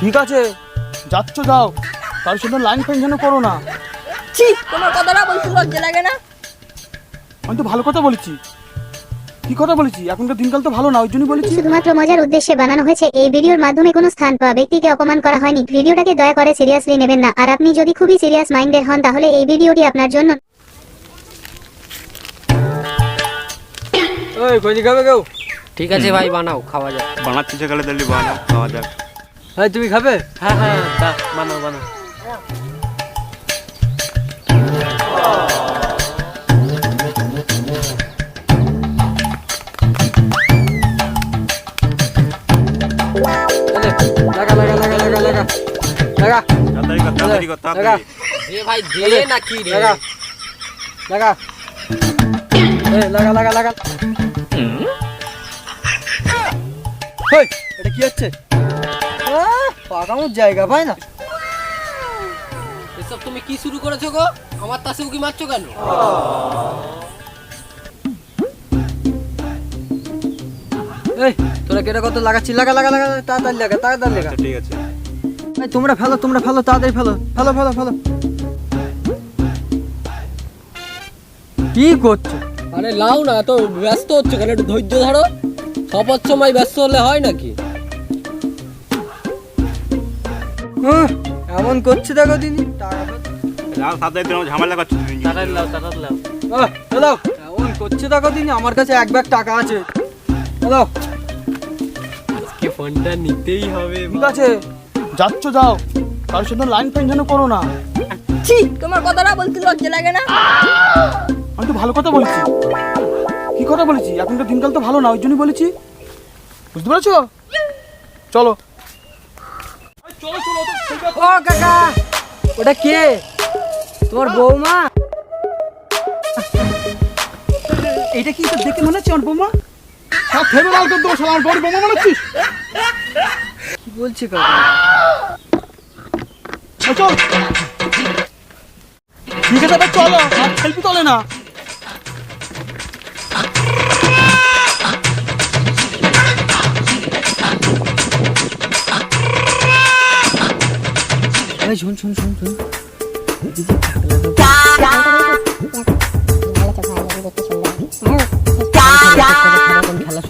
ঠিক আছে যাচ্ছ যাও। তার সাথে লাইন ফাইন যেন করো না। ছি তোমার কথাটা বলতে লজ্জা লাগে না? আমি তো ভালো কথা বলেছি। কি কথা বলেছি? এখনকার দিনকাল তো ভালো না ওই জন্যই বলেছি। শুধুমাত্র মজার উদ্দেশ্যে বানানো হয়েছে এই ভিডিওর মাধ্যমে কোনো স্থান বা ব্যক্তিকে অপমান করা হয়নি। ভিডিওটাকে দয়া করে সিরিয়াসলি নেবেন না। আর আপনি যদি খুবই সিরিয়াস মাইন্ডের হন তাহলে এই ভিডিওটি আপনার জন্য ঠিক আছে ভাই বানাও খাওয়া যাক। বানাচ্ছি সকালে তাহলে বানাও খাওয়া যাক। ভাই তুমি খাবে? হ্যাঁ হ্যাঁ দা বানাও বানাও। লাগা লাগা লাগা লাগা লাগা। লাগা। তাড়াতাড়ি কর তাড়াতাড়ি কর লাগা। তাড়াতাড়ি এ ভাই দে নাকি রে? লাগা। লাগা। এই লাগা লাগা লাগা। হই এটা কি হচ্ছে? পাকানোর জায়গা পায় না? এসব তুমি কি শুরু করেছ গো? আমার তাসে উকি মারছো কেন? এই তোরা কেটে কত লাগাচ্ছি লাগা লাগা লাগা তাড়াতাড়ি লাগা তাড়াতাড়ি লাগা। আচ্ছা ঠিক আছে। এই তোমরা ফেলো তোমরা ফেলো তাড়াতাড়ি ফেলো ফেলো ফেলো ফেলো। কি করছ? আরে লাও না তো ব্যস্ত হচ্ছে কেন? একটু ধৈর্য ধরো। সবার সময় ব্যস্ত হলে হয় নাকি? এমন করছে দেখো ঝামেলা করছ। লাও লাও আহ, হ্যালো এমন করছে দেখো দিনি আমার কাছে এক ব্যাগ টাকা আছে। হ্যালো আজকে ফোনটা নিতেই হবে ঠিক আছে। যাচ্ছ যাও। তার সাথে লাইন ফাইন যেন করো না। ছি তোমার কথাটা বলতে লজ্জা লাগে না? আমি তো ভালো কথা বলেছি। কি কথা বলেছি? এখনকার দিনকাল তো ভালো না ওই জন্যই বলেছি। বুঝতে পেরেছ? চলো চলো চলো তো, ঠিক আছে। ও কাকা ওটা কে? তোমার বৌমা? এইটা কি তোর দেখে মনে হচ্ছে আমার বৌমা? সব ফেরো লাল করে দেবো আমার বড় বৌমা মনে হচ্ছিস? কি বলছে কাকা? চল। ঠিক আছে চলো আর সেলফি তোলে না। এই শুন শুন শুন শুন।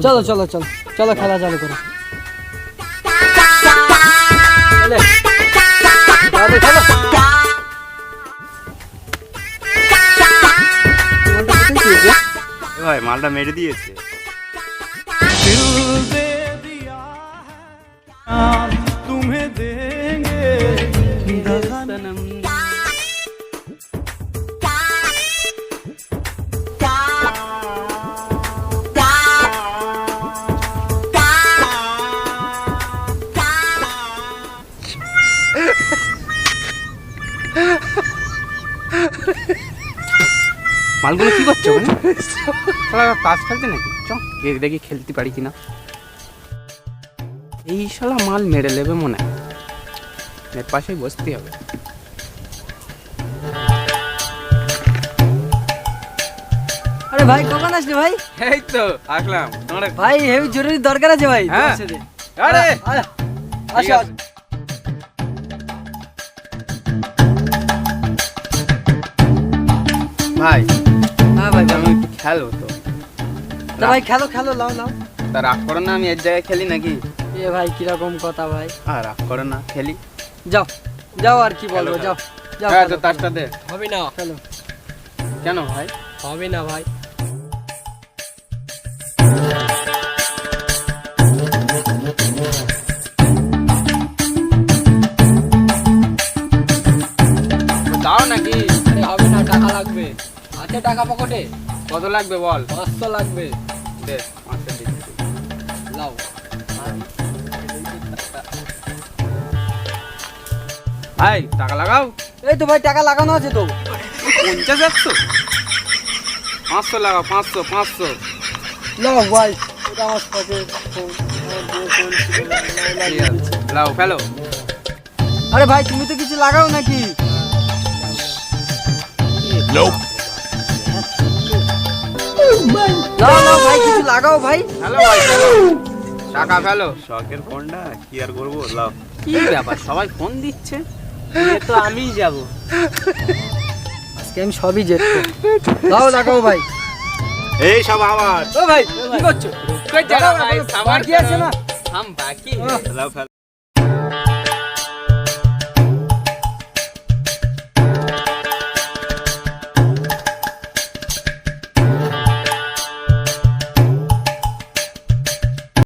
চলো চলো চলো চলো খেলা চালু করো। ভাই মালটা মেরে দিয়েছে। মালগুলো কি করছ শালা তাস খেলতে নাকি? চ দেখি খেলতে পারি কিনা। এই শালা মাল মেরে নেবে মনে হয়। এর পাশেই বসতে হবে। আরে ভাই কখন আসলে ভাই? এই তো আসলাম। তোমরা ভাই হেভি জরুরি দরকার আছে ভাই হ্যাঁ। আরে! আসো ভাই। হ্যাঁ ভাই আমি একটু খেলো তো। তা ভাই খেলো খেলো লাও লাও। তা রাগ করো না আমি এর জায়গায় খেলি নাকি? এ ভাই কীরকম কথা ভাই? আর রাগ করো না খেলি। যাও যাও আর কি বলব যাও যাও হ্যাঁ তো খেলো, দে। হবে না। খেলো। কেন ভাই? হবে না ভাই। দাও নাকি? আরে হবে না টাকা লাগবে। আছে টাকা পকেটে? কত লাগবে বল? পাঁচশো লাগবে। দে পাঁচটা দিচ্ছি। লাও। ভাই টাকা লাগাও এই তো ভাই টাকা লাগানো আছে তো পঞ্চাশ একশো পাঁচশো লাগাও পাঁচশো পাঁচশো লাও ভাই এটা আমার সাথে লাও, ফেলো আরে ভাই তুমি তো কিছু লাগাও নাকি ভাই কিছু লাগাও ভাই ফেলো ভাই টাকা ফেলো শখের ফোনটা কি আর করব লাভ কি ব্যাপার সবাই ফোন দিচ্ছে এ তো আমিই যাব। আজকে আমি সবই জেদ দাও দেখাও ভাই। এই সব আমার ও ভাই কি করছ? কই দাঁড়াও, এখনও কি আছে না? হাম বাকি। ফেলাও ফেল